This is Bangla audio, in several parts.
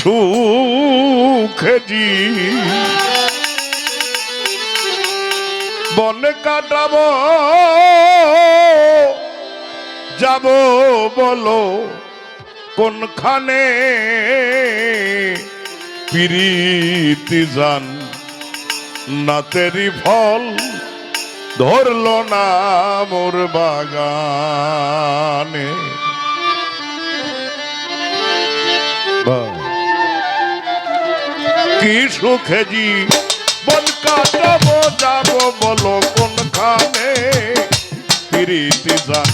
সুখেজি বন কাটাব যাব বলো কোনখানে পিরিতি যান নাতেরি ফল ধরল না মোর বাগানে। কি সুখে জি? বন কাটাবো, যাব, বলো কোনখানে? পিরিতি যান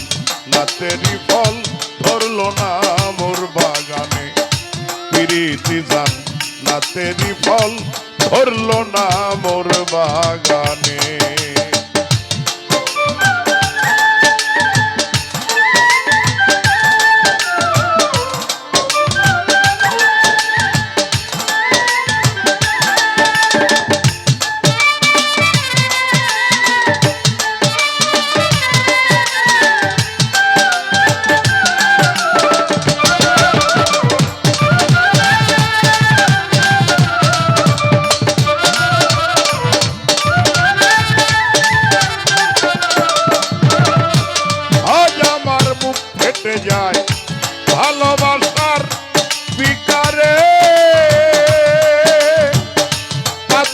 নাতেরি ফল ধরলো না মোর বাগানে। পিরিতি যান নাতেরি ফল ধরলো না মোর বাগানে।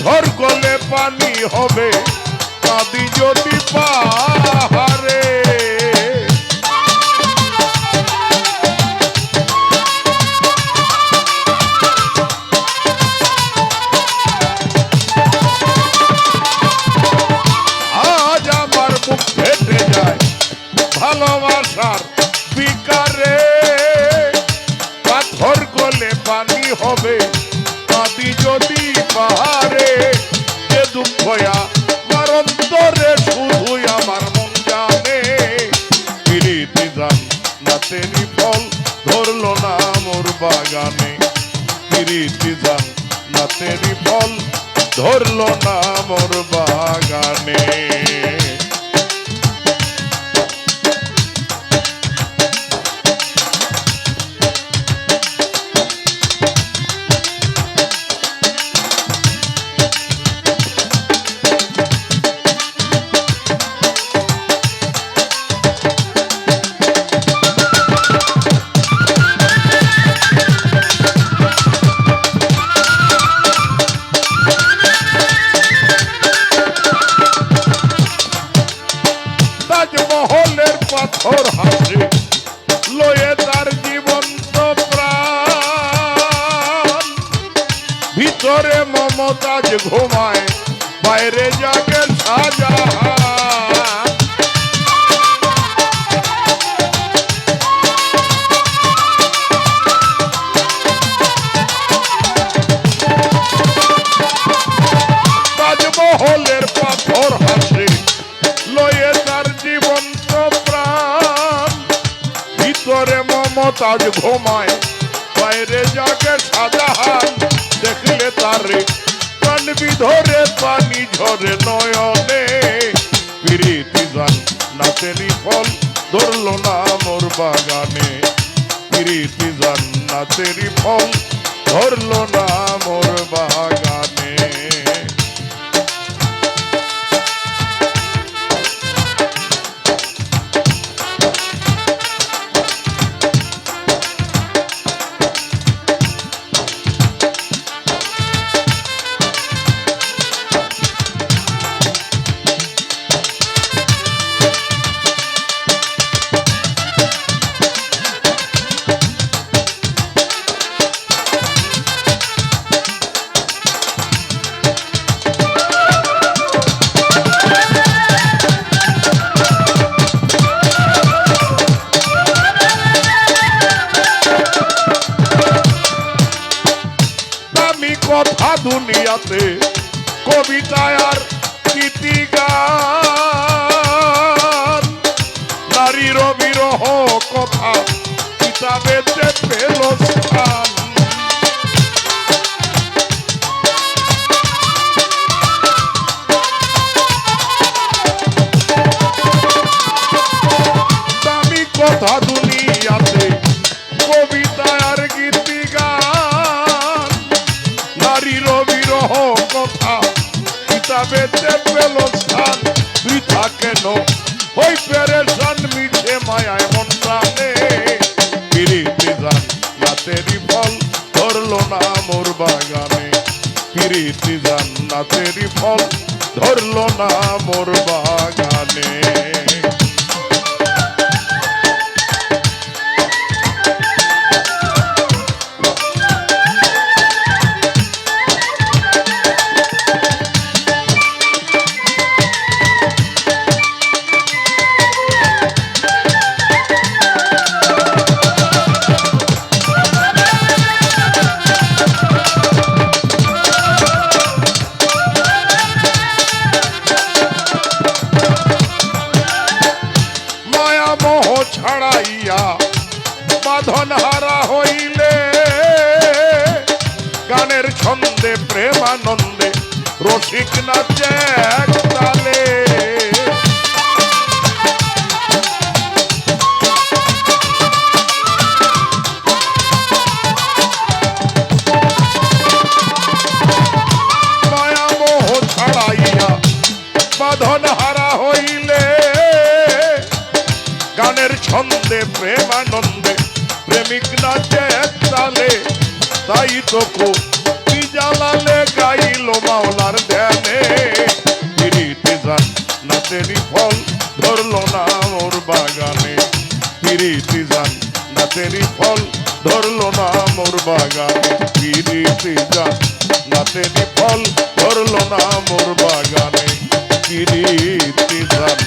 পাথর গলে পানি হবে, কাঁদি যদি পাহাড়ে। আজ আমার মুখ ফেটে যায় ভালোবাসার বিকারে। পাথর গলে পানি হবে, কাঁদি যদি পাহাড়ে। যে দুঃখয়া মারন্তরে শুধুই আমার মন জানে। পিরিতি যান নাতেনি ফল ধরল না মোর বাগানে। পিরিতি যান নাতেনি ফল ধরল না মোর বাগানে। তাজমহলের পাথর হাসে লয়ে তার জীবন্ত প্রাণ। ভিতরে মমতাজ ঘুমায় বাইরে যাকে সাজাহান মমতাজ ঘুমায়। বাইরে জাগে সাজাহান দেখলে তারে কানবি ধরে পানি ঝরে নয়নে। পিরিতি না নাচেনি ফল ধরলো না মোর বাগানে। পিরিতি না নাচেরি ফল ধরলো না কথা দুনিয়াতে কবিতায় আর গীতিগান নারীর বিরহ কথা কিতাবেতে পেল স্থান ফল ধরল না মোর বাগানে। প্রেমানন্দে রসিক নাচে তালে। ছন্দে প্রেমানন্দে প্রেমিক নাচে তালে। তাই তো কি জ্বালালে গাইল মাওলার ধ্যানে। পিরিতে যান নাচেরই ফল ধরলো না ওর বাগানে। পিরিতি যান নাচেরই ফল ধরলো না মোর বাগানে। পিরিতি যান নাচেরই ফল ধরলো না মোর বাগানে। পিরিতি যান